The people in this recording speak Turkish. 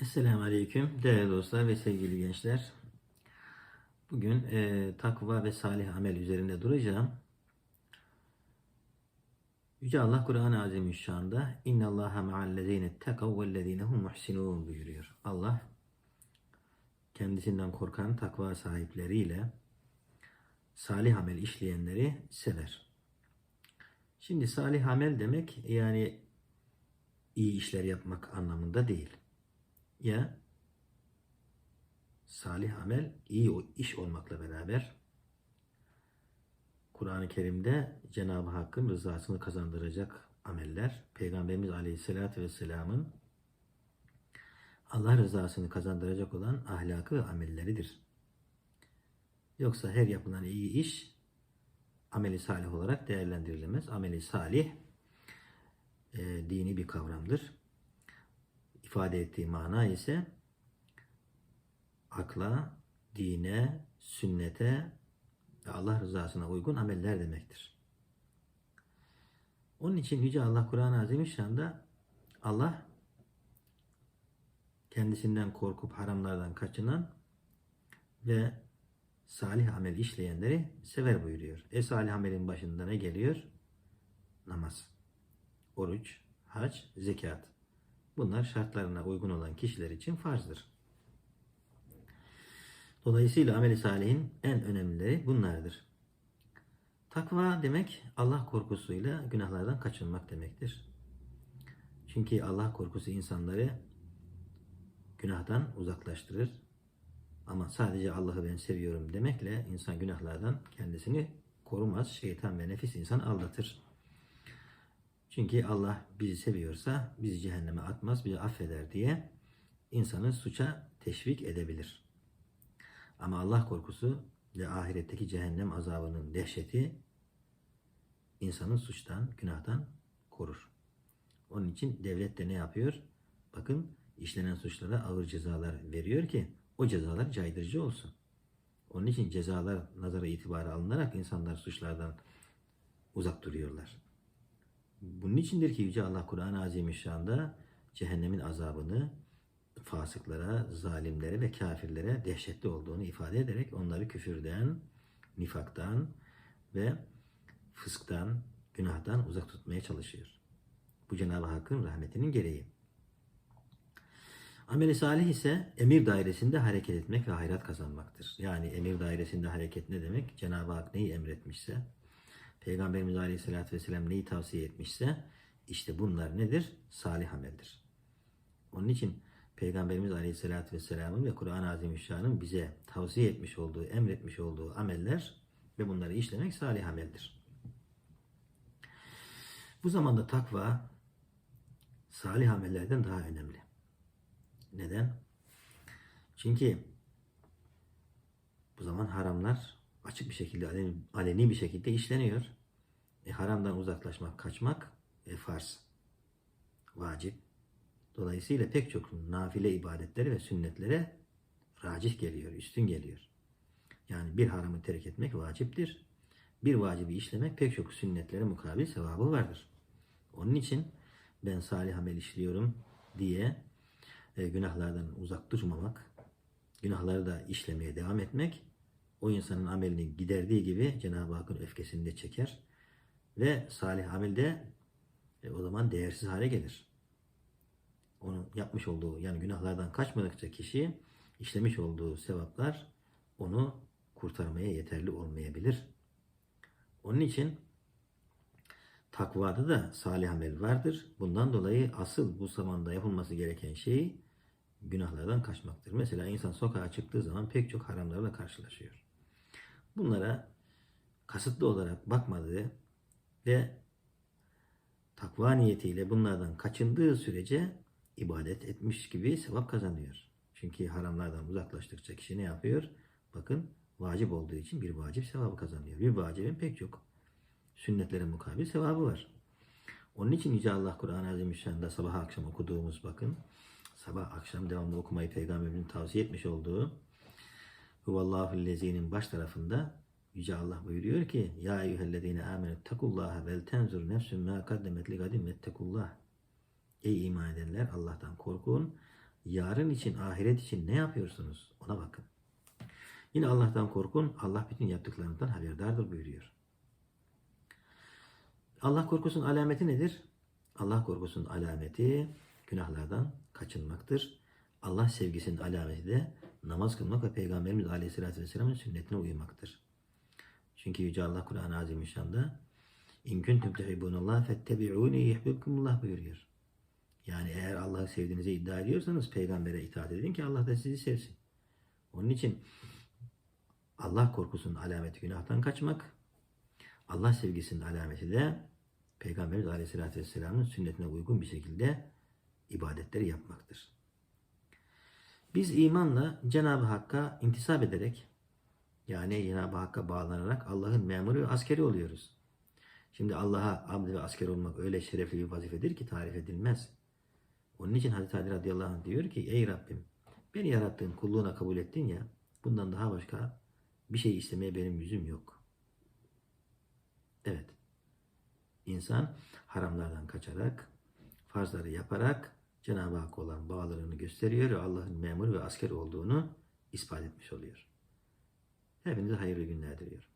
Esselamu Aleyküm değerli dostlar ve sevgili gençler. Bugün e, takva ve salih amel üzerinde duracağım. Yüce Allah Kur'an-ı Azimüşşan'da İnna Allaha ma'allezine tekav vellezine hum muhsinun buyuruyor. Allah kendisinden korkan takva sahipleriyle salih amel işleyenleri sever. Şimdi salih amel demek yani iyi işler yapmak anlamında değil ya salih amel iyi o iş olmakla beraber Kur'an-ı Kerim'de Cenab-ı Hakk'ın rızasını kazandıracak ameller Peygamberimiz Aleyhisselatü Vesselam'ın Allah rızasını kazandıracak olan ahlakı amelleridir. Yoksa her yapılan iyi iş ameli salih olarak değerlendirilemez. Ameli salih e, dini bir kavramdır ifade ettiği mana ise akla, dine, sünnete ve Allah rızasına uygun ameller demektir. Onun için Yüce Allah Kur'an-ı Azimüşşan'da Allah kendisinden korkup haramlardan kaçınan ve salih amel işleyenleri sever buyuruyor. E salih amelin başında ne geliyor? Namaz, oruç, hac, zekat. Bunlar şartlarına uygun olan kişiler için farzdır. Dolayısıyla ameli salihin en önemlileri bunlardır. Takva demek Allah korkusuyla günahlardan kaçınmak demektir. Çünkü Allah korkusu insanları günahdan uzaklaştırır. Ama sadece Allah'ı ben seviyorum demekle insan günahlardan kendisini korumaz. Şeytan ve nefis insan aldatır. Çünkü Allah bizi seviyorsa bizi cehenneme atmaz, bizi affeder diye insanı suça teşvik edebilir. Ama Allah korkusu ve ahiretteki cehennem azabının dehşeti insanın suçtan, günahtan korur. Onun için devlet de ne yapıyor? Bakın işlenen suçlara ağır cezalar veriyor ki o cezalar caydırıcı olsun. Onun için cezalar nazara itibara alınarak insanlar suçlardan uzak duruyorlar. Bunun içindir ki Yüce Allah Kur'an-ı Azimüşşan'da cehennemin azabını fasıklara, zalimlere ve kafirlere dehşetli olduğunu ifade ederek onları küfürden, nifaktan ve fısktan, günahtan uzak tutmaya çalışıyor. Bu Cenab-ı Hakk'ın rahmetinin gereği. Ameli salih ise emir dairesinde hareket etmek ve hayrat kazanmaktır. Yani emir dairesinde hareket ne demek? Cenab-ı Hak neyi emretmişse, Peygamberimiz Aleyhisselatü Vesselam neyi tavsiye etmişse işte bunlar nedir? Salih ameldir. Onun için Peygamberimiz Aleyhisselatü Vesselam'ın ve Kur'an-ı Azimüşşan'ın bize tavsiye etmiş olduğu, emretmiş olduğu ameller ve bunları işlemek salih ameldir. Bu zamanda takva salih amellerden daha önemli. Neden? Çünkü bu zaman haramlar açık bir şekilde aleni, aleni bir şekilde işleniyor. E, haramdan uzaklaşmak, kaçmak e, farz. Vacip. Dolayısıyla pek çok nafile ibadetleri ve sünnetlere racih geliyor, üstün geliyor. Yani bir haramı terk etmek vaciptir. Bir vacibi işlemek pek çok sünnetlere mukabil sevabı vardır. Onun için ben salih amel işliyorum diye e, günahlardan uzak durmamak, günahları da işlemeye devam etmek o insanın amelini giderdiği gibi Cenab-ı Hakk'ın öfkesini de çeker ve salih amel de e, o zaman değersiz hale gelir. Onun yapmış olduğu yani günahlardan kaçmadıkça kişi işlemiş olduğu sevaplar onu kurtarmaya yeterli olmayabilir. Onun için takvada da salih amel vardır. Bundan dolayı asıl bu zamanda yapılması gereken şey günahlardan kaçmaktır. Mesela insan sokağa çıktığı zaman pek çok haramlarla karşılaşıyor. Bunlara kasıtlı olarak bakmadığı ve takva niyetiyle bunlardan kaçındığı sürece ibadet etmiş gibi sevap kazanıyor. Çünkü haramlardan uzaklaştıkça kişi ne yapıyor? Bakın vacip olduğu için bir vacip sevabı kazanıyor. Bir vacibin pek çok sünnetlere mukabil sevabı var. Onun için Yüce Allah Kur'an-ı Azimüşşan'da sabah akşam okuduğumuz bakın sabah akşam devamlı okumayı peygamberin tavsiye etmiş olduğu Huvallahu lezinin baş tarafında Yüce Allah buyuruyor ki Ya eyyühellezine amenü tekullaha vel tenzur nefsün ma kaddemet li gadim vettekullah Ey iman edenler Allah'tan korkun. yarın için, ahiret için ne yapıyorsunuz? Ona bakın. Yine Allah'tan korkun. Allah bütün yaptıklarınızdan haberdardır buyuruyor. Allah korkusunun alameti nedir? Allah korkusunun alameti günahlardan kaçınmaktır. Allah sevgisinin alameti de namaz kılmak ve Peygamberimiz Aleyhisselatü Vesselam'ın sünnetine uymaktır. Çünkü Yüce Allah Kur'an-ı Azimüşşan'da İn kuntum tuhibbunallah fettebi'uni yuhibbukumullah buyuruyor. Yani eğer Allah'ı sevdiğinizi iddia ediyorsanız peygambere itaat edin ki Allah da sizi sevsin. Onun için Allah korkusunun alameti günahtan kaçmak, Allah sevgisinin alameti de Peygamberimiz Aleyhisselatü Vesselam'ın sünnetine uygun bir şekilde ibadetleri yapmaktır. Biz imanla Cenab-ı Hakk'a intisap ederek yani Cenab-ı Hakk'a bağlanarak Allah'ın memuru ve askeri oluyoruz. Şimdi Allah'a abd ve asker olmak öyle şerefli bir vazifedir ki tarif edilmez. Onun için Hazreti Ali radıyallahu anh diyor ki ey Rabbim beni yarattığın kulluğuna kabul ettin ya bundan daha başka bir şey istemeye benim yüzüm yok. Evet. İnsan haramlardan kaçarak, farzları yaparak Cenab-ı Hakk'a olan bağlılığını gösteriyor ve Allah'ın memur ve asker olduğunu ispat etmiş oluyor. Hepinize hayırlı günler diliyorum.